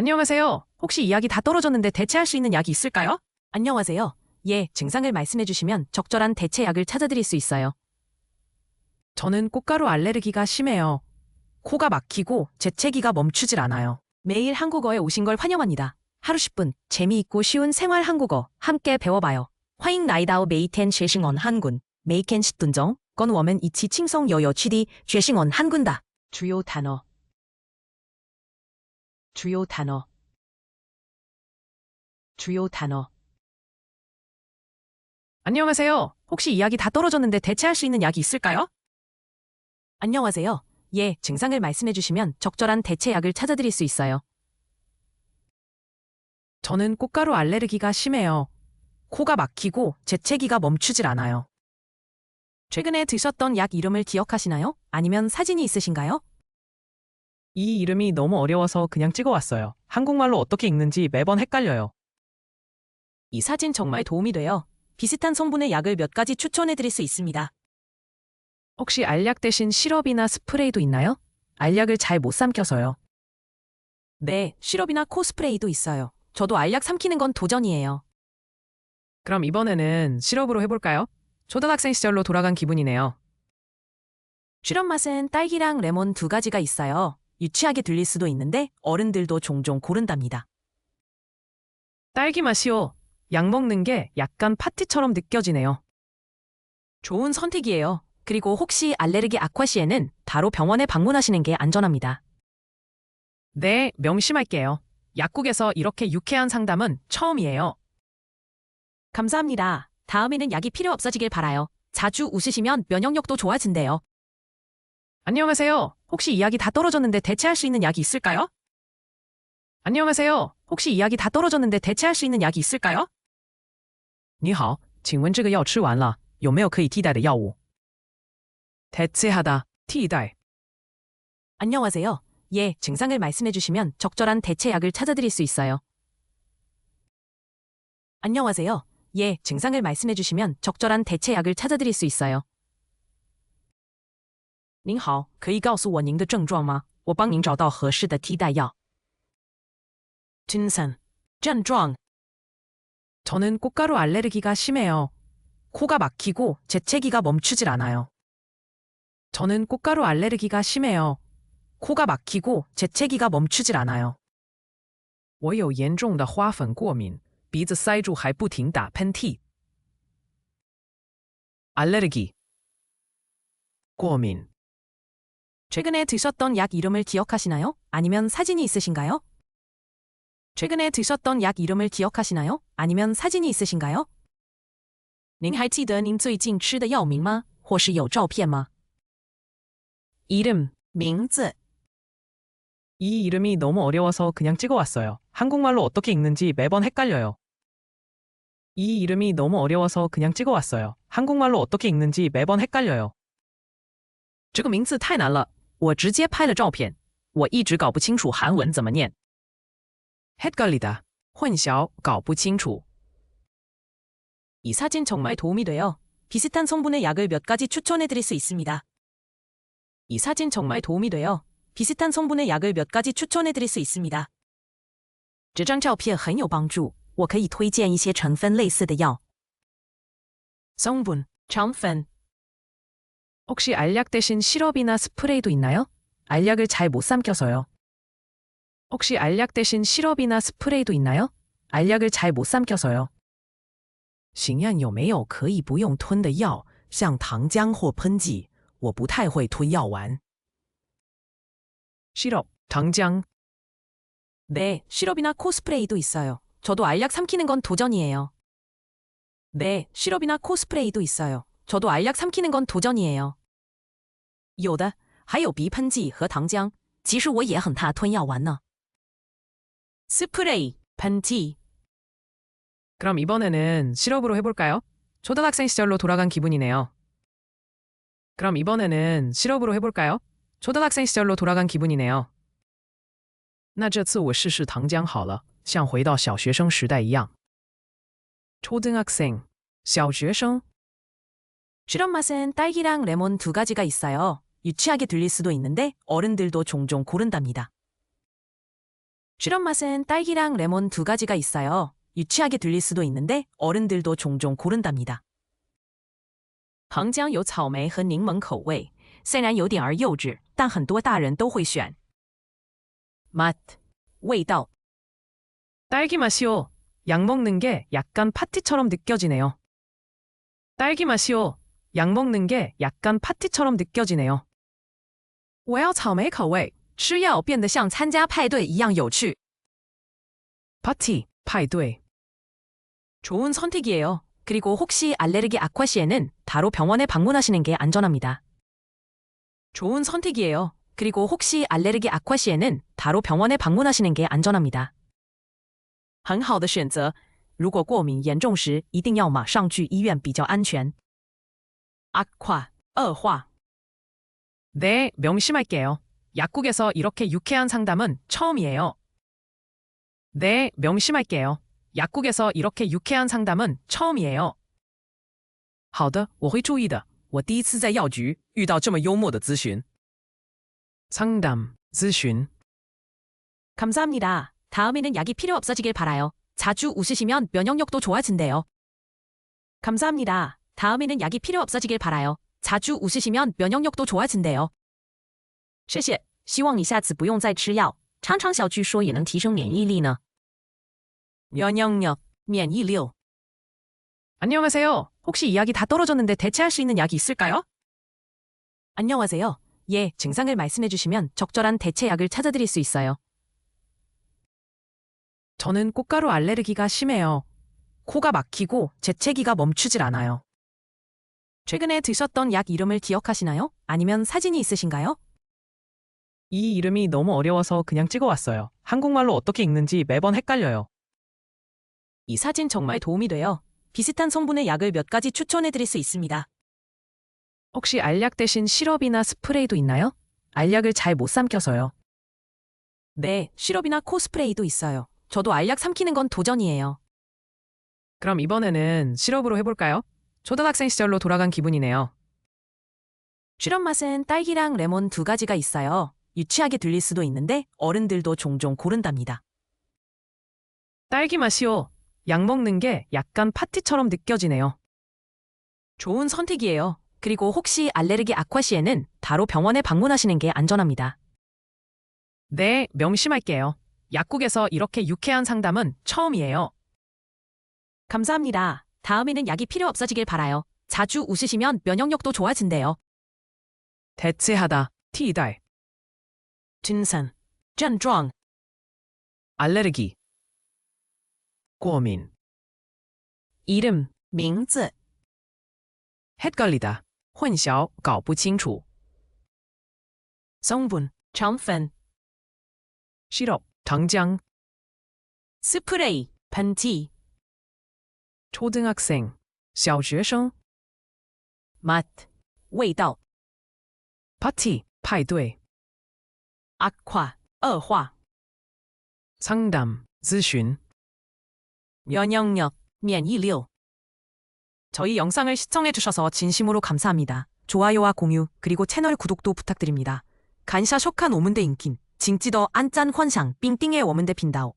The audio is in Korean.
안녕하세요. 혹시 이야기 다 떨어졌는데 대체할 수 있는 약이 있을까요? 안녕하세요. 예, 증상을 말씀해 주시면 적절한 대체 약을 찾아드릴 수 있어요. 저는 꽃가루 알레르기가 심해요. 코가 막히고 재채기가 멈추질 않아요. 매일 한국어에 오신 걸 환영합니다. 하루 10분 재미있고 쉬운 생활 한국어 함께 배워봐요. 화잉 나이다오 메이텐 쉐싱언 한군 메이켄 시둔정 건워멘 이치 칭성 여여 취디 쉐싱언 한군다. 주요 단어 주요 단어 주요 단어 안녕하세요. 혹시 이 약이 다 떨어졌는데 대체할 수 있는 약이 있을까요? 안녕하세요. 예, 증상을 말씀해 주시면 적절한 대체 약을 찾아드릴 수 있어요. 저는 꽃가루 알레르기가 심해요. 코가 막히고 재채기가 멈추질 않아요. 최근에 드셨던 약 이름을 기억하시나요? 아니면 사진이 있으신가요? 이 이름이 너무 어려워서 그냥 찍어왔어요. 한국말로 어떻게 읽는지 매번 헷갈려요. 이 사진 정말 도움이 돼요. 비슷한 성분의 약을 몇 가지 추천해 드릴 수 있습니다. 혹시 알약 대신 시럽이나 스프레이도 있나요? 알약을 잘 못 삼켜서요. 네, 시럽이나 코스프레이도 있어요. 저도 알약 삼키는 건 도전이에요. 그럼 이번에는 시럽으로 해볼까요? 초등학생 시절로 돌아간 기분이네요. 시럽 맛은 딸기랑 레몬 두 가지가 있어요. 유치하게 들릴 수도 있는데 어른들도 종종 고른답니다. 딸기 맛이요. 약 먹는 게 약간 파티처럼 느껴지네요. 좋은 선택이에요. 그리고 혹시 알레르기 악화 시에는 바로 병원에 방문하시는 게 안전합니다. 네, 명심할게요. 약국에서 이렇게 유쾌한 상담은 처음이에요. 감사합니다. 다음에는 약이 필요 없어지길 바라요. 자주 웃으시면 면역력도 좋아진대요. 안녕하세요. 혹시 이 약이 다 떨어졌는데 대체할 수 있는 약이 있을까요? 안녕하세요. 혹시 이 약이 다 떨어졌는데 대체할 수 있는 약이 있을까요? 你好,请问这个药吃完了,有没有可以替代的药物? 대체하다, 替代. 안녕하세요. 예, 증상을 말씀해 주시면 적절한 대체 약을 찾아드릴 수 있어요. 안녕하세요. 예, 증상을 말씀해 주시면 적절한 대체 약을 찾아드릴 수 있어요. 您好，可以告诉我您的症状吗？我帮您找到合适的替代药。증상, 症状. 저는 꽃가루 알레르기가 심해요. 코가 막히고 재채기가 멈추질 않아요. 저는 꽃가루 알레르기가 심해요. 코가 막히고 재채기가 멈추질 않아요. 我有严重的花粉过敏，鼻子塞住还不停打喷嚏。알레르기 过敏 최근에 드셨던 약 이름을 기억하시나요? 아니면 사진이 있으신가요? 최근에 드셨던 약 이름을 기억하시나요? 아니면 사진이 있으신가요? 您还记得您最近吃的药名吗？或是有照片吗？ 이름, 名字. 이 이름이 너무 어려워서 그냥 찍어왔어요. 한국말로 어떻게 읽는지 매번 헷갈려요. 이 이름이 너무 어려워서 그냥 찍어왔어요. 한국말로 어떻게 읽는지 매번 헷갈려요. 这个名字太难了， 我直接拍了照片，我一直搞不清楚韩文怎么念。헷갈리다, 混淆, 搞不清楚. 이 사진 정말 도움이 돼요. 비슷한 성분의 약을 몇 가지 추천해 드릴 수 있습니다. 이 사진 정말 도움이 돼요. 비슷한 성분의 약을 몇 가지 추천해 드릴 수 있습니다. 这张照片很有帮助，我可以推荐一些成分类似的药。성분, 成分 혹시 알약 대신 시럽이나 스프레이도 있나요? 알약을 잘 못 삼켜서요. 혹시 알약 대신 시럽이나 스프레이도 있나요? 알약을 잘 못 삼켜서요. 行院有没有可以不用吞的药，像糖浆或喷剂？我不太会吞药丸。시럽, 당장. 네, 시럽이나 코스프레이도 있어요. 저도 알약 삼키는 건 도전이에요. 네, 시럽이나 코스프레이도 있어요. 저도 알약 삼키는 건 도전이에요. 有的，还有鼻喷剂和糖浆。其实我也很怕吞药丸呢。스프레이,喷剂. 그럼 이번에는 시럽으로 해볼까요? 초등학생 시절로 돌아간 기분이네요. 그럼 이번에는 시럽으로 해볼까요? 초등학생 시절로 돌아간 기분이네요. 那这次我试试糖浆好了，像回到小学生时代一样。초등학생, 小学生. 시럽 맛은 딸기랑 레몬 두 가지가 있어요. 유치하게 들릴 수도 있는데 어른들도 종종 고른답니다. 실험 맛은 딸기랑 레몬 두 가지가 있어요. 유치하게 들릴 수도 있는데 어른들도 종종 고른답니다. 糖浆有草莓和柠檬口味，虽然有点儿幼稚，但很多大人都会选。맛味道 딸기 맛이요. 약 먹는 게 약간 파티처럼 느껴지네요. 딸기 맛이요. 약 먹는 게 약간 파티처럼 느껴지네요. 我要草莓口味，吃药变得像参加派对一样有趣。 파티, 파이도에. 좋은 선택이에요. 그리고 혹시 알레르기 악화 시에는 바로 병원에 방문하시는 게 안전합니다. 좋은 선택이에요. 그리고 혹시 알레르기 악화 시에는 바로 병원에 방문하시는 게 안전합니다. 很好的选择。如果过敏严重时，一定要马上去医院比较安全。 악화, 恶化。 네, 명심할게요. 약국에서 이렇게 유쾌한 상담은 처음이에요. 네, 명심할게요. 약국에서 이렇게 유쾌한 상담은 처음이에요. 好的，我会注意的。我第一次在药局遇到这么幽默的咨询。 상담,咨询. 감사합니다. 다음에는 약이 필요 없어지길 바라요. 자주 웃으시면 면역력도 좋아진대요. 감사합니다. 다음에는 약이 필요 없어지길 바라요. 자주 웃으시면 면역력도 좋아진대요. 谢谢，希望你下次不用再吃药，常常小据说也能提升免疫力呢。면역력, 免疫力. 안녕하세요. 혹시 이 약이 다 떨어졌는데 대체할 수 있는 약이 있을까요? 안녕하세요. 예, 증상을 말씀해 주시면 적절한 대체약을 찾아드릴 수 있어요. 저는 꽃가루 알레르기가 심해요. 코가 막히고 재채기가 멈추질 않아요. 최근에 드셨던 약 이름을 기억하시나요? 아니면 사진이 있으신가요? 이 이름이 너무 어려워서 그냥 찍어왔어요. 한국말로 어떻게 읽는지 매번 헷갈려요. 이 사진 정말 도움이 돼요. 비슷한 성분의 약을 몇 가지 추천해 드릴 수 있습니다. 혹시 알약 대신 시럽이나 스프레이도 있나요? 알약을 잘 못 삼켜서요. 네, 시럽이나 코스프레이도 있어요. 저도 알약 삼키는 건 도전이에요. 그럼 이번에는 시럽으로 해볼까요? 초등학생 시절로 돌아간 기분이네요. 시럽 맛은 딸기랑 레몬 두 가지가 있어요. 유치하게 들릴 수도 있는데 어른들도 종종 고른답니다. 딸기 맛이요. 약 먹는 게 약간 파티처럼 느껴지네요. 좋은 선택이에요. 그리고 혹시 알레르기 악화 시에는 바로 병원에 방문하시는 게 안전합니다. 네, 명심할게요. 약국에서 이렇게 유쾌한 상담은 처음이에요. 감사합니다. 다음에는 약이 필요 없어지길 바라요. 자주 웃으시면 면역력도 좋아진대요. 대체하다, 티달, 증상, 症状, 알레르기, 고민, 이름, 名字, 헷갈리다, 混淆,搞不清楚, 성분, 成分, 시럽, 당장, 스프레이, 팬티, 초등학생, 小学生, 맛, 味道, 파티, 派对, 악화, 恶化, 상담, 咨询. 면역력, 免疫力. 저희 영상을 시청해 주셔서 진심으로 감사합니다. 좋아요와 공유, 그리고 채널 구독도 부탁드립니다. 간샤 쇼칸 오문대 인킨, 징찌더 안짠 환상, 삥띵의 워문대 빈다오.